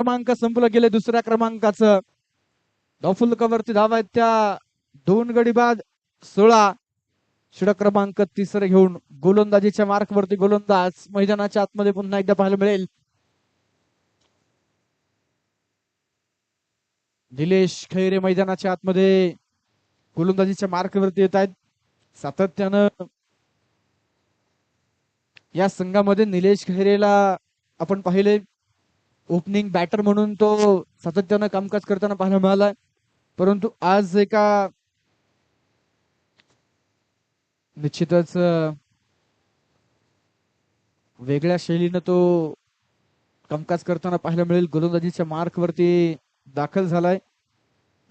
क्रमांक संपलं गेले दुसऱ्या क्रमांकाचं. धावफुलकावरती धाव आहेत त्या. दोन गडी बाद सोळा. षडक क्रमांक तिसरे घेऊन गोलंदाजीच्या मार्कवरती गोलंदाज मैदानाच्या आतमध्ये पुन्हा एकदा पाहायला मिळेल. निलेश खैरे मैदानाच्या आतमध्ये गोलंदाजीच्या मार्क वरती येत आहेत. सातत्यानं या संघामध्ये निलेश खैरेला आपण पाहिले. ओपनिंग बॅटर म्हणून तो सातत्यानं कामकाज करताना पाहायला मिळाला परंतु आज एका निश्चितच वेगळ्या शैलीनं तो कामकाज करताना पाहायला मिळेल. गोलंदाजीच्या मार्क वरती दाखल झालाय.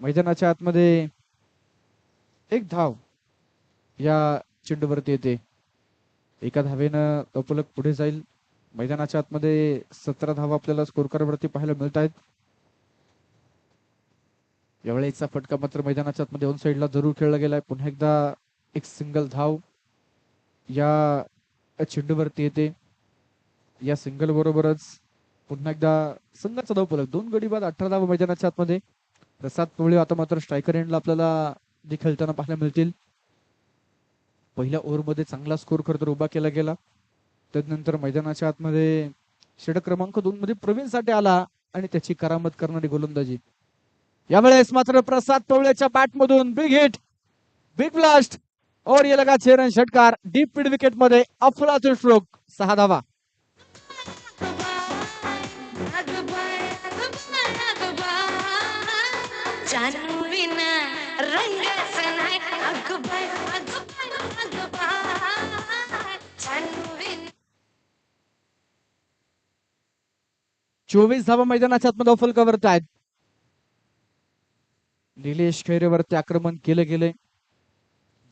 मैदानाच्या आतमध्ये एक धाव या चेंडूवरती येते. एका धावेनं अपलक पुढे जाईल. मैदानाच्या आतमध्ये सतरा धावा आपल्याला स्कोर वरती पाहायला मिळत आहेत यावेळेचा फटका मात्र मैदानाच्या आतमध्ये ऑन साईडला जरूर खेळला गेलाय. पुन्हा एकदा एक सिंगल धाव या चेंडूवरती येते. या सिंगल बरोबरच पुन्हा एकदा संघाचा धाव फलक दोन गडी बाद अठरा धावा मैदानाच्या आतमध्ये. प्रसाद कवळे आता मात्र स्ट्रायकर एंडला आपल्याला जे खेळताना पाहायला मिळतील. पहिल्या ओव्हरमध्ये चांगला स्कोर खरं तर उभा केला गेला. त्यानंतर मैदानाच्या आतमध्ये षटक क्रमांक दोन मध्ये प्रवीण आला आणि त्याची करामत करणारी गोलंदाजी. यावेळेस मात्र प्रसाद पवळ्याच्या बॅट मधून बिग हिट बिग ब्लास्ट और ये लगा छे रन षटकार डीप मिड विकेटमध्ये अफलातून स्ट्रोक सहा धावा. चोवीस धावा मैदानाच्या आतमध्ये फलकावरती आहेत. निलेश खैरेवरती आक्रमण केलं गेले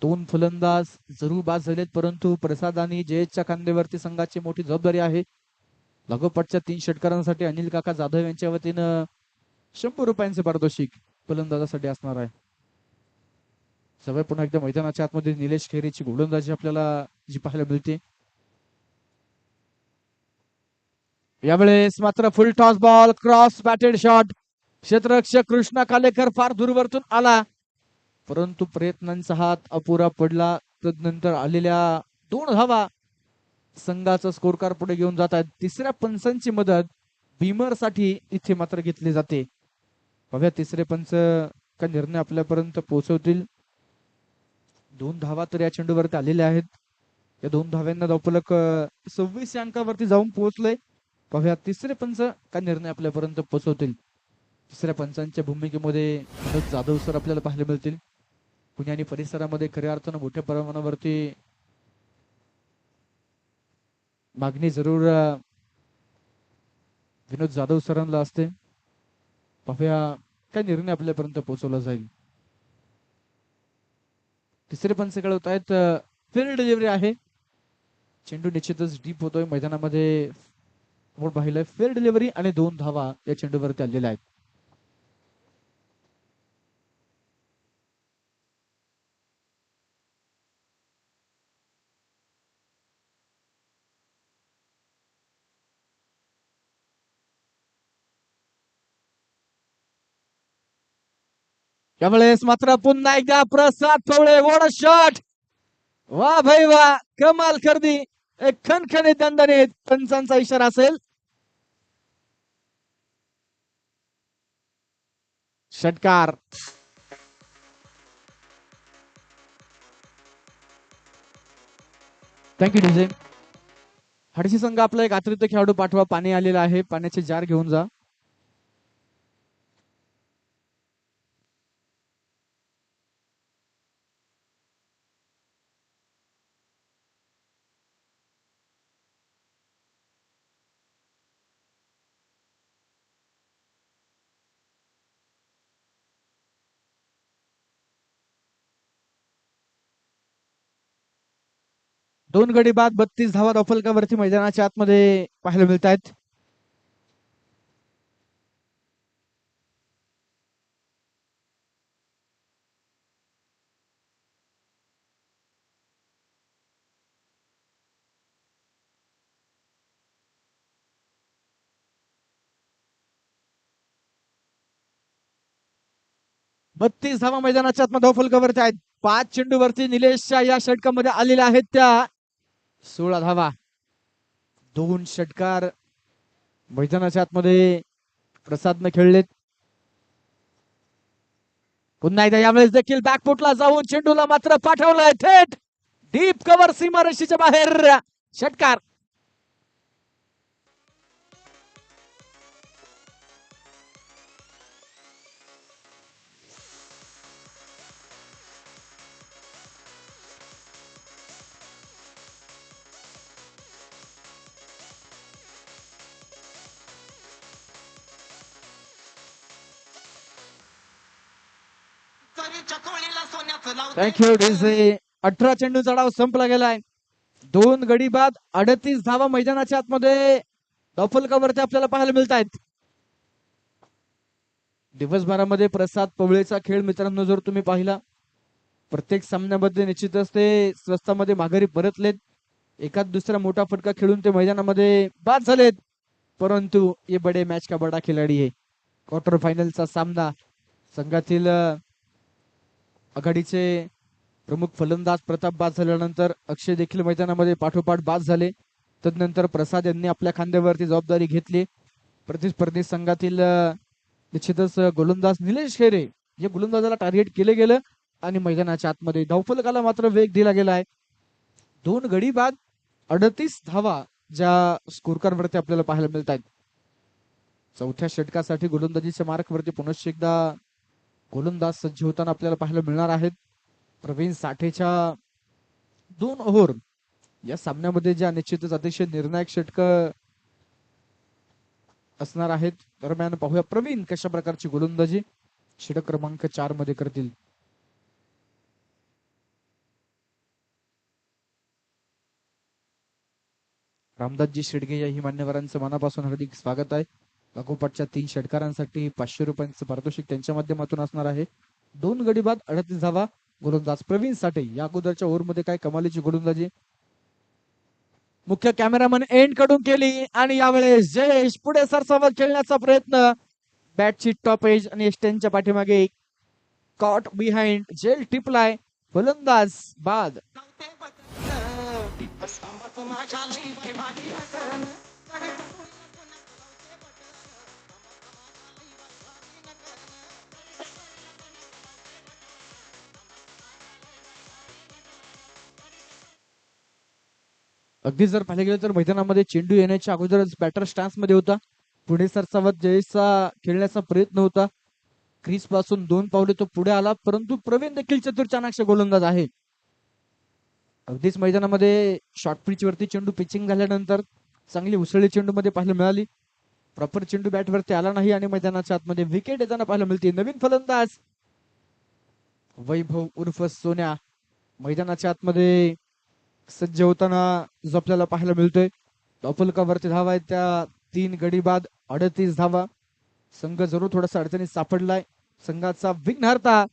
दोन फलंदाज जरूर बाद झालेत परंतु प्रसाद आणि जयेशच्या खांद्यावरती संघाची मोठी जबाबदारी आहे. लागोपाठच्या तीन षटकारांसाठी अनिल काका जाधव यांच्या वतीनं शंभर रुपयांचे पारितोषिक फलंदाजासाठी असणार आहे. सवय पुन्हा एकदा मैदानाच्या आतमध्ये निलेश खैरेची गोलंदाजी आपल्याला जी पाहायला मिळते. यावेळेस मात्र full toss ball cross batted shot क्षेत्ररक्षक Krishna Kalekar फार दूरवरतून आला. परंतु प्रयत्नांचा हात अपुरा पडला. तदनंतर आलेल्या दोन धावा संघाचा स्कोर कार्ड पुढे घेऊन जात आहेत. तिसऱ्या पंचांची मदत भीमरसाठी इथे मात्र घेतली जाते. बघा तिसरे पंच का निर्णय आपल्यापर्यंत पोहोचवतील. दोन धावा तर या चेंडूवरती आलेल्या आहेत. या दोन धाव्यांना धावपलक सव्वीस या अंकावरती जाऊन पोहोचलंय. पाहूया. तिसरे पंच काय निर्णय आपल्यापर्यंत पोहोचवतील तिसऱ्या पंचांच्या भूमिकेमध्ये मनोज जाधव सर आपल्याला पाहायला मिळतील. पुणे आणि परिसरामध्ये खऱ्या अर्थानं मोठ्या प्रमाणावरती मागणी जरूर विनोद जाधव सरांना असते. पाहूया काय निर्णय आपल्यापर्यंत पोहोचवला जाईल. तिसरे पंच कळवत आहेत? फील्ड डिलिव्हरी आहे. चेंडू निश्चितच डीप होतोय. मैदानामध्ये आपण पाहिलंय फेअर डिलिव्हरी आणि दोन धावा या चेंडूवरती आलेल्या आहेत. त्यावेळेस मात्र पुन्हा एकदा प्रसाद पवळे वोड शॉट वा भाई वा कमाल करदी एक खणखणीत दणदणीत पंचांचा इशारा असेल. षटकार. थँक्यू डीजे हडशी संघ आपला एक अतिरिक्त खेळाडू पाठवा पाणी आलेलं आहे. पाण्याचे जार घेऊन जा. दोन गडी बाद बत्तीस धावा दफलकावरती मैदानाच्या आतमध्ये पाहायला मिळत आहेत बत्तीस धावा मैदानाच्या आतमध्ये धावफलकावरती आहेत. पाच चेंडूवरती निलेशच्या या षटकामध्ये आलेल्या आहेत त्या सोळा धावा. दोन षटकार मैदानाच्या आतमध्ये प्रसादनं खेळलेत. पुन्हा एकदा यावेळेस देखील बॅकफुटला जाऊन चेंडूला मात्र पाठवलंय थेट. डीप कव्हर सीमारेषेच्या बाहेर. षटकार. थँक्यू अठरा चेंडूचा डाव संपला गेलाय. दोन गडी बाद अडतीस धावा मैदानाच्या आतमध्ये डॉफलकावरती आपल्याला पाहायला मिळत आहेत दिवसभरामध्ये प्रसाद पवळेचा खेळ मित्रांनो जर तुम्ही पाहिला प्रत्येक सामन्यामध्ये निश्चितच ते स्वस्तामध्ये माघारी परतलेत. एकाच दुसरा मोठा फटका खेळून ते मैदानामध्ये बाद झालेत. परंतु ये बडे मॅच का बडा खिलाडी आहे क्वार्टर फायनलचा सामना संघातील आघाडीचे प्रमुख फलंदाज प्रताप बाद झाल्यानंतर अक्षय देखील मैदानामध्ये पाठोपाठ बाद झाले. तदनंतर प्रसाद यांनी आपल्या खांद्यावरती जबाबदारी घेतली. प्रतिस्पर्धी संघातील निश्चितच गोलंदाज निलेश खेरे या गोलंदाजाला टार्गेट केलं गेलं आणि मैदानाच्या आतमध्ये धावफलकाला मात्र वेग दिला गेला आहे. दोन गडी बाद अडतीस धावा ज्या स्कोरकारवरती आपल्याला पाहायला मिळत आहेत चौथ्या षटकासाठी गोलंदाजीच्या मार्कवरती पुनश्च एकदा गोलंदाज सज्ज होताना आपल्याला पाहायला मिळणार आहेत. प्रवीण साठेच्या दोन ओव्हर या सामन्यामध्ये ज्या निश्चितच अतिशय निर्णायक षटक असणार आहेत. दरम्यान पाहूया प्रवीण कशा प्रकारची गोलंदाजी. षटक क्रमांक चारमध्ये करतील. रामदासजी शेडगे या ही मान्यवरांचं मनापासून हार्दिक स्वागत आहे. लागोपाठच्या तीन षटकारांसाठी पाचशे रुपयांचं पारितोषिक त्यांच्या माध्यमातून असणार आहे. दोन गडी बाद अडतीस धावा. गोलंदाज प्रवीण साठे या अगोदरच्या ओव्हरमध्ये काय कमालीची गोलंदाजी? मुख्य कॅमेरामन एंडकडून केली आणि यावेळेस जयेश पुढे सरसावत खेळण्याचा प्रयत्न. बॅटची टॉप एज आणि एस्टेनच्या पाठीमागे कॉट बिहाइंड जेल टिपलाय. फलंदाज बाद. अगदी जर पाहिलं गेलं तर मैदानामध्ये चेंडू येण्याच्या अगोदरच बॅटर स्टान्समध्ये होता. पुढे सरसावत जयेशचा खेळण्याचा प्रयत्न होता. क्रीजपासून दोन पावले तो पुढे आला परंतु प्रवीण देखील चतुर्चानाक्ष गोलंदाज आहे. अगदीच मैदानामध्ये शॉर्ट पिच वरती चेंडू पिचिंग झाल्यानंतर चांगली उसळी चेंडू मध्ये पाहायला मिळाली. प्रॉपर चेंडू बॅट वरती आला नाही आणि मैदानाच्या आतमध्ये विकेट येताना पाहायला मिळते. नवीन फलंदाज वैभव उर्फ सोन्या मैदानाच्या आतमध्ये सज्ज होताना जो आपल्याला पाहायला मिळतोय टॉपलकावरती धावा आहेत त्या तीन गडी बाद अडतीस धावा. संघ जरूर थोडासा अडचणीत सापडलाय. संघाचा विघ्नहर्ता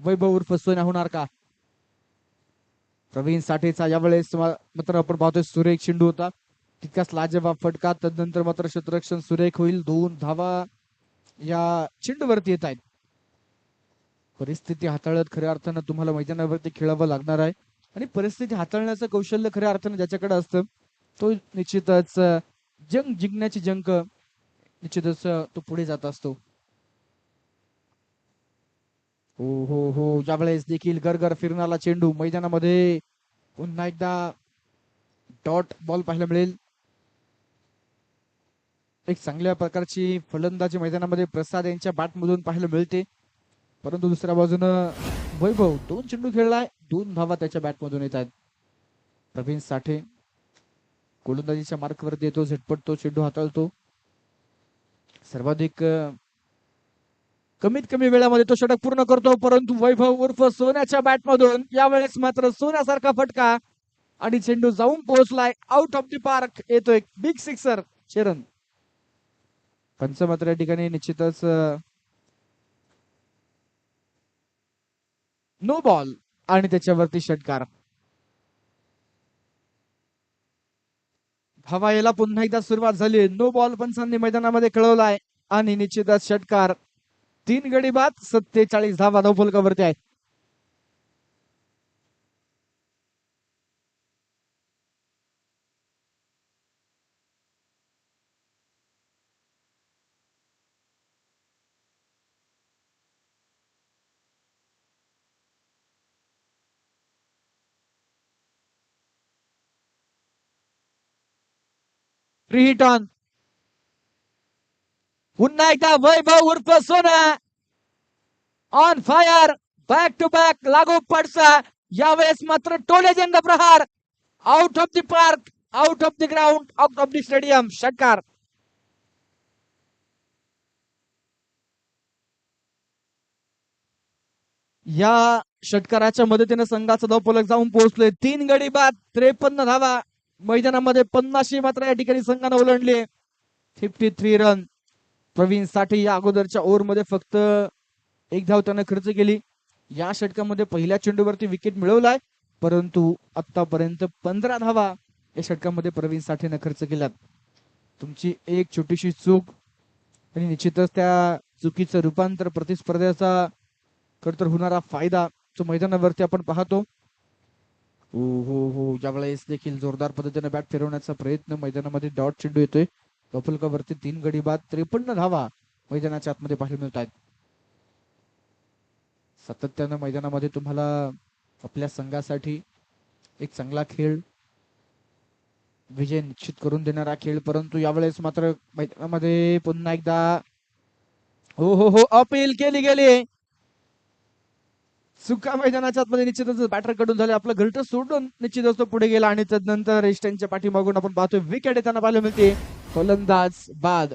वैभव उर्फ सोन्या होणार का? प्रवीण साठेचा यावेळेस मात्र आपण पाहतोय सुरेख चेंडू होता. तितकाच लाजवा फटका तदनंतर मात्र क्षेत्ररक्षण सुरेख होईल. दोन धावा या चेंडूवरती येत आहेत. परिस्थिती हाताळत खऱ्या अर्थानं तुम्हाला मैदानावरती खेळावं लागणार आहे. आणि परिस्थिती हाताळण्याचं कौशल्य खऱ्या अर्थानं ज्याच्याकडे असतं तो निश्चितच जंग जिंकण्याची जंक निश्चितच तो पुढे जात असतो. हो हो हो. ज्यावेळेस देखील गरगर फिरणारा चेंडू मैदानामध्ये पुन्हा एकदा डॉट बॉल पाहायला मिळेल. एक चांगल्या प्रकारची फलंदाजी मैदानामध्ये प्रसाद यांच्या बॅटमधून पाहायला मिळते. परंतु दुसऱ्या बाजूनं वैभव दोन चेंडू खेळलाय. दोन धावा त्याच्या बॅट मधून येत आहेत प्रवीण साठे गोलंदाजीच्या मार्कवरती येतो. झटपट तो चेंडू हाताळतो. सर्वाधिक कमीत कमी वेळामध्ये तो षटक पूर्ण करतो. परंतु वैभव उर्फ सोन्याच्या बॅट मधून यावेळेस मात्र सोन्यासारखा फटका आणि चेंडू जाऊन पोहोचलाय. आउट ऑफ द पार्क येतोय बिग सिक्सर चेरन. पंच मात्र या ठिकाणी निश्चितच नो बॉल आणि त्याच्यावरती षटकार हवायला पुन्हा एकदा सुरुवात झाली. नो बॉल पंचांनी मैदानामध्ये कळवलाय. आणि निश्चितच षटकार तीन गडी बाद सत्तेचाळीस धावा धावफलकावरती आहेत हिट ऑन पुन्हा एकदा वैभव उर्फ Sona. On fire back to back लागू पडसा. यावेळेस मात्र टोलेजंग प्रहार. Out of the park out of the ground out of the stadium षटकार. या षटकाराच्या मदतीने संघाचा धावफलक जाऊन पोहोचले तीन गडी बाद त्रेपन्न धावा. मैदानामध्ये पन्नाशी मात्र या ठिकाणी संघानं ओलांडली. Fifty three run Pravin Sathe या अगोदरच्या ओव्हरमध्ये फक्त एक धाव त्यानं खर्च केली. या षटकामध्ये पहिल्या चेंडूवरती विकेट मिळवलाय. परंतु आतापर्यंत पंधरा धावा या षटकामध्ये प्रवीण साठेनं खर्च केल्यात. तुमची एक छोटीशी चूक आणि निश्चितच त्या चुकीचं रूपांतर प्रतिस्पर्ध्याचा खर तर होणारा फायदा तो मैदानावरती आपण पाहतो. हो हो हो. यावेळेस देखील जोरदार पद्धतीने बॅट फिरवण्याचा प्रयत्न मैदानामध्ये डॉट चेंडू येतोय. कपलकावरती तीन गडी बाद त्रेपन्न धावा मैदानाच्या आतमध्ये पाहायला मिळत आहेत सातत्यानं मैदानामध्ये तुम्हाला आपल्या संघासाठी एक चांगला खेळ विजय निश्चित करून देणारा खेळ. परंतु यावेळेस मात्र मैदानामध्ये पुन्हा एकदा हो हो हो. अपील केली गेली. सुका मैदानाच्या आतमध्ये निश्चितच बॅटरकडून झाले. आपलं घरट सोडून निश्चितच तो पुढे गेला आणि त्यानंतर इस्टनच्या पाठीमागून आपण पाहतोय. विकेट येताना पाहायला मिळते. फलंदाज बाद.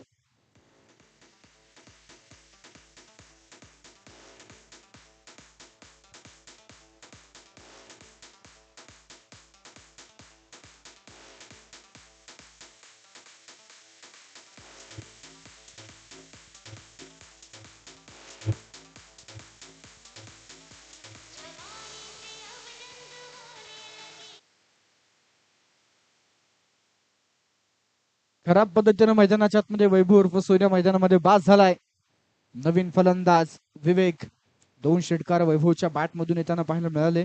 खराब पद्धतीने मैदानाच्या आतमध्ये म्हणजे वैभव उर्फ सूर्य मैदानामध्ये बाद झालाय. नवीन फलंदाज विवेक दोन षटकार वैभवच्या बॅटमधून येताना पाहायला मिळाले.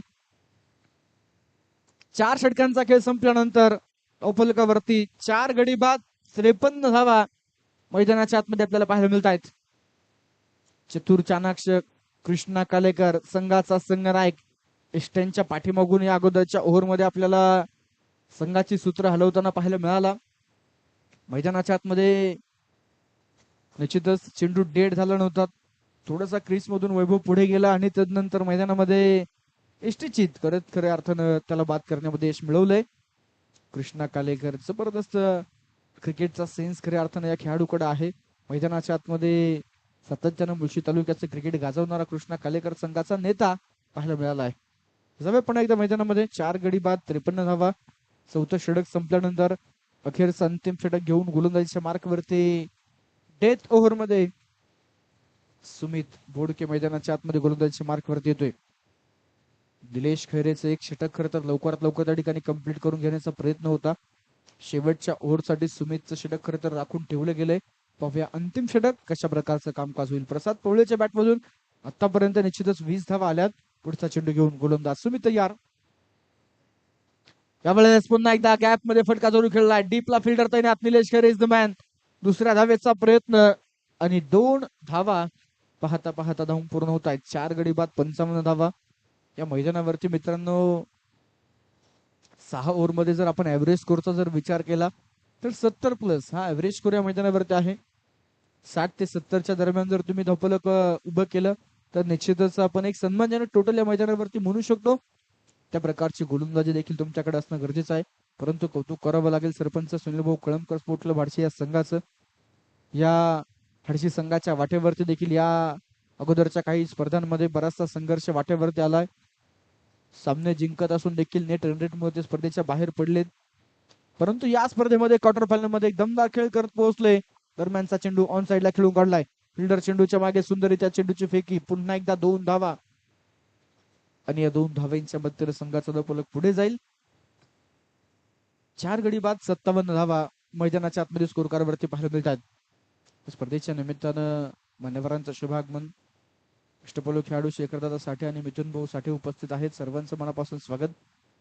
चार षटकांचा खेळ संपल्यानंतर औफलकावरती चार गडी बाद त्रेपन्न धावा मैदानाच्या आतमध्ये आपल्याला पाहायला मिळत आहेत चतुर चाणाक्ष कृष्णा कालेकर संघाचा संघनायक इष्टांच्या पाठीमागून या अगोदरच्या ओव्हरमध्ये आपल्याला संघाची सूत्र हलवताना पाहायला मिळाला. मैदानाच्या आतमध्ये निश्चितच चेंडू डेड झाला नव्हता. थोडासा क्रीज मधून वैभव पुढे गेला आणि तदनंतर मैदानामध्ये इष्टिचित करत खऱ्या अर्थानं त्याला बाद करण्यामध्ये यश मिळवलंय. कृष्णा कालेकर जबरदस्त क्रिकेटचा सेन्स खऱ्या अर्थानं या खेळाडूकडे आहे. मैदानाच्या आतमध्ये सातत्यानं मुळशी तालुक्याचं क्रिकेट गाजवणारा कृष्णा कालेकर संघाचा नेता पाहायला मिळाला आहे जाऊया पण एकदा मैदानामध्ये. चार गडी बाद त्रेपन्न धावा. चौथं षडक संपल्यानंतर अखेरचा अंतिम षटक घेऊन गोलंदाजीच्या मार्कवरती डेथ ओव्हरमध्ये सुमित बोडके मैदानाच्या आतमध्ये गोलंदाजीच्या मार्कवरती येतोय. दिलेश खैरेचं एक षटक खरं तर लवकरात लवकर त्या ठिकाणी कंप्लीट करून घेण्याचा प्रयत्न होता. शेवटच्या ओव्हरसाठी सुमितचं षटक खरं तर राखून ठेवलं गेलंय. पाहूया अंतिम षटक कशा प्रकारचं कामकाज होईल. प्रसाद पवळेच्या बॅटमधून आतापर्यंत निश्चितच वीस धावा आल्यात. पुढचा चेंडू घेऊन गोलंदाज सुमित तयार. यावेळेस पुन्हा एकदा गॅपमध्ये फटका जोडून खेळला डीपला फिल्डर तैनात निलेश खरे इज द मॅन दुसऱ्या धावेचा प्रयत्न आणि दोन धावा पाहता पाहता धावून पूर्ण होत आहेत. चार गडी बाद पंचावन्न धावा. या मैदानावरती मित्रांनो सहा ओव्हरमध्ये जर आपण ऍव्हरेज स्कोरचा जर विचार केला तर सत्तर प्लस हा ऍव्हरेज स्कोर या मैदानावरती आहे. साठ ते सत्तरच्या दरम्यान जर तुम्ही धपलक उभं केलं तर निश्चितच आपण एक सन्मानजनक टोटल या मैदानावरती म्हणू शकतो. त्या प्रकारची गोलंदाजी देखील तुमच्याकडे असणं गरजेचं आहे. परंतु कौतुक करावं लागेल सरपंच. सुनील भाऊ कळमकर स्पोर्टला भाडशी या संघाचं. या हडशी संघाच्या वाटेवरती देखील या अगोदरच्या काही स्पर्धांमध्ये बराचसा संघर्ष वाटेवरती आलाय. सामने जिंकत असून देखील नेट रन रेटमुळे ते स्पर्धेच्या बाहेर पडलेत. परंतु या स्पर्धेमध्ये क्वार्टर फायनलमध्ये एक दमदार खेळ करत पोहोचले. दरम्यानचा चेंडू ऑन साईडला खेळून काढलाय. फिल्डर चेंडूच्या मागे सुंदर त्या चेंडूची फेकी. पुन्हा एकदा दोन धावा. आणि या दोन धाव्यांच्या मध्येने संघाचा धपलक पुढे जाईल. चार गडी बाद सत्तावन्न धावा मैदानाच्या आतमध्ये स्कोर वरती पाहायला मिळतात. स्पर्धेच्या निमित्तानं मान्यवरांचं शुभागमन. अष्टपैलू खेळाडू शेखरदादा साठे आणि मिथुन भाऊ साठे उपस्थित आहेत. सर्वांचं मनापासून स्वागत.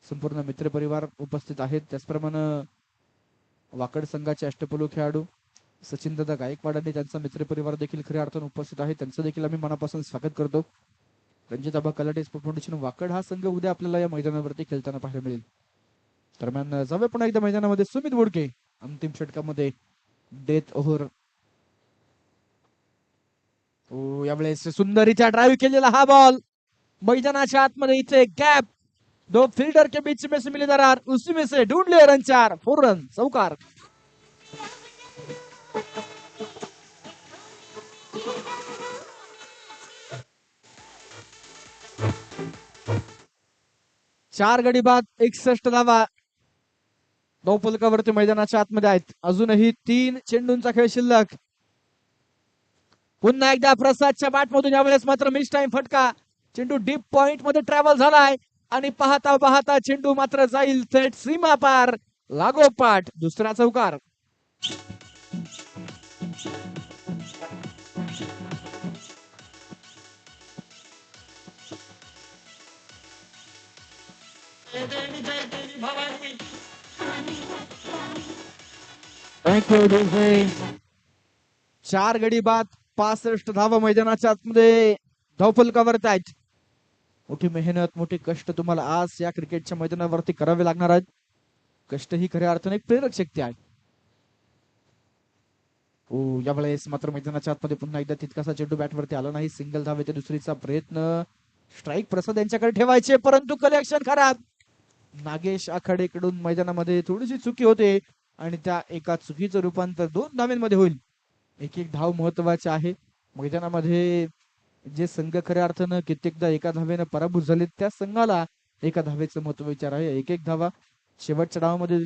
संपूर्ण मित्रपरिवार उपस्थित आहेत. त्याचप्रमाणे वाकड संघाचे अष्टपैलू खेळाडू सचिन दादा गायकवाड आणि त्यांचा मित्रपरिवार देखील खऱ्या अर्थानं उपस्थित आहे. त्यांचं देखील आम्ही मनापासून स्वागत करतो. रणजित आबा कलाटे स्पोर्ट फाउंडेशन वाकड हा संघ उद्या आपल्याला या मैदानावरती खेळताना पाहायला मिळेल. दरम्यान जाऊया पुन्हा एकदा मैदानामध्ये. सुमित बोडके अंतिम षटकामध्ये डेथ ओव्हर यावेळेस सुंदरीचा ड्राईव्ह केलेला हा बॉल मैदानाच्या आतमध्ये इथे गॅप दो फील्डर के बीच में से मिले दरार. उसी में से ढूंढ लिए रन चार. फोर रन चौकार. चार गडी बाद एकसष्ट धावा. धावपलकावरती मैदानाच्या आतमध्ये आहेत. अजूनही तीन चेंडूंचा खेळ शिल्लक. पुन्हा एकदा प्रसादच्या बॅट मधून यावेळेस मात्र मिस टाइम फटका. चेंडू डीप पॉइंटमध्ये ट्रॅव्हल झालाय. आणि पाहता पाहता चेंडू मात्र जाईल थेट सीमा पार. लागोपाठ दुसरा चौकार. चार गडी बाद पासष्ट धावा मैदानाच्या आतमध्ये धावफलकावरती आहेत. मोठी मेहनत मोठी कष्ट तुम्हाला आज या क्रिकेटच्या मैदानावरती करावे लागणार आहेत. कष्ट ही खऱ्या अर्थाने एक प्रेरक शक्ती आहे. ओ यावेळेस मात्र मैदानाच्या आतमध्ये पुन्हा एकदा तितकासा चेंडू बॅटवरती आला नाही. सिंगल धावेच्या दुसरीचा प्रयत्न. स्ट्राईक प्रसाद यांच्याकडे ठेवायचे परंतु कलेक्शन खराब. नागेश आखाडेकडून मैदानामध्ये थोडीशी चुकी होते आणि त्या एका चुकीचं रूपांतर दोन धाव्यांमध्ये होईल. एक एक धाव महत्त्वाचे आहे. मैदानामध्ये जे संघ खऱ्या अर्थानं कित्येकदा एका धावेनं पराभूत झाले त्या संघाला एका धावेचं महत्त्व विचार आहे. एक एक धावा शेवटच्या डावामध्ये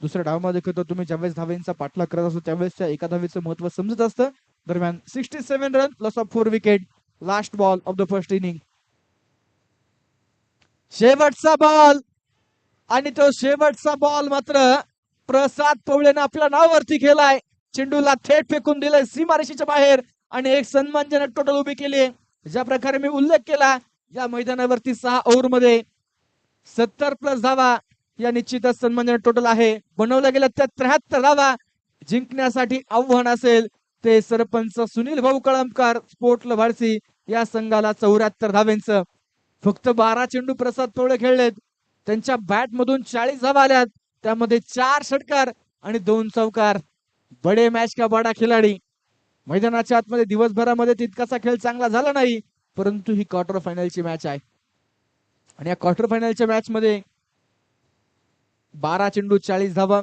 दुसऱ्या डावामध्ये खरं तर तुम्ही ज्यावेळेस धावेंचा पाठलाग करत असतो त्यावेळेस त्या एका धावेचं महत्त्व समजत असतं. दरम्यान sixty seven run loss of four wicket last ball of the first inning शेवटचा बॉल आणि तो शेवटचा बॉल मात्र प्रसाद पवळेनं आपल्या नावावरती केलाय. चेंडूला थेट फेकून दिलाय सीमारेषेच्या बाहेर आणि एक सन्मानजनक टोटल उभी केली ज्या प्रकारे मी उल्लेख केला या मैदानावरती सहा ओव्हरमध्ये सत्तर प्लस धावा या निश्चितच सन्मानजनक टोटल आहे. बनवल्या गेल्या त्या त्र्याहत्तर धावा जिंकण्यासाठी आव्हान असेल ते सरपंच सुनील भाऊ कळमकर स्पोर्ट लभाडसी या संघाला चौऱ्याहत्तर धावेंचं. फक्त बारा चेंडू प्रसाद पवळे खेळलेत. त्यांच्या बॅट मधून चाळीस धावा आल्यात. त्यामध्ये चार षटकार आणि दोन चौकार. बडे मॅच का बडा खिलाडी. मैदानाच्या आतमध्ये दिवसभरामध्ये तितकासा खेळ चांगला झाला नाही परंतु ही क्वार्टर फायनलची मॅच आहे. आणि या क्वार्टर फायनलच्या मॅच मध्ये बारा चेंडू चाळीस धावा.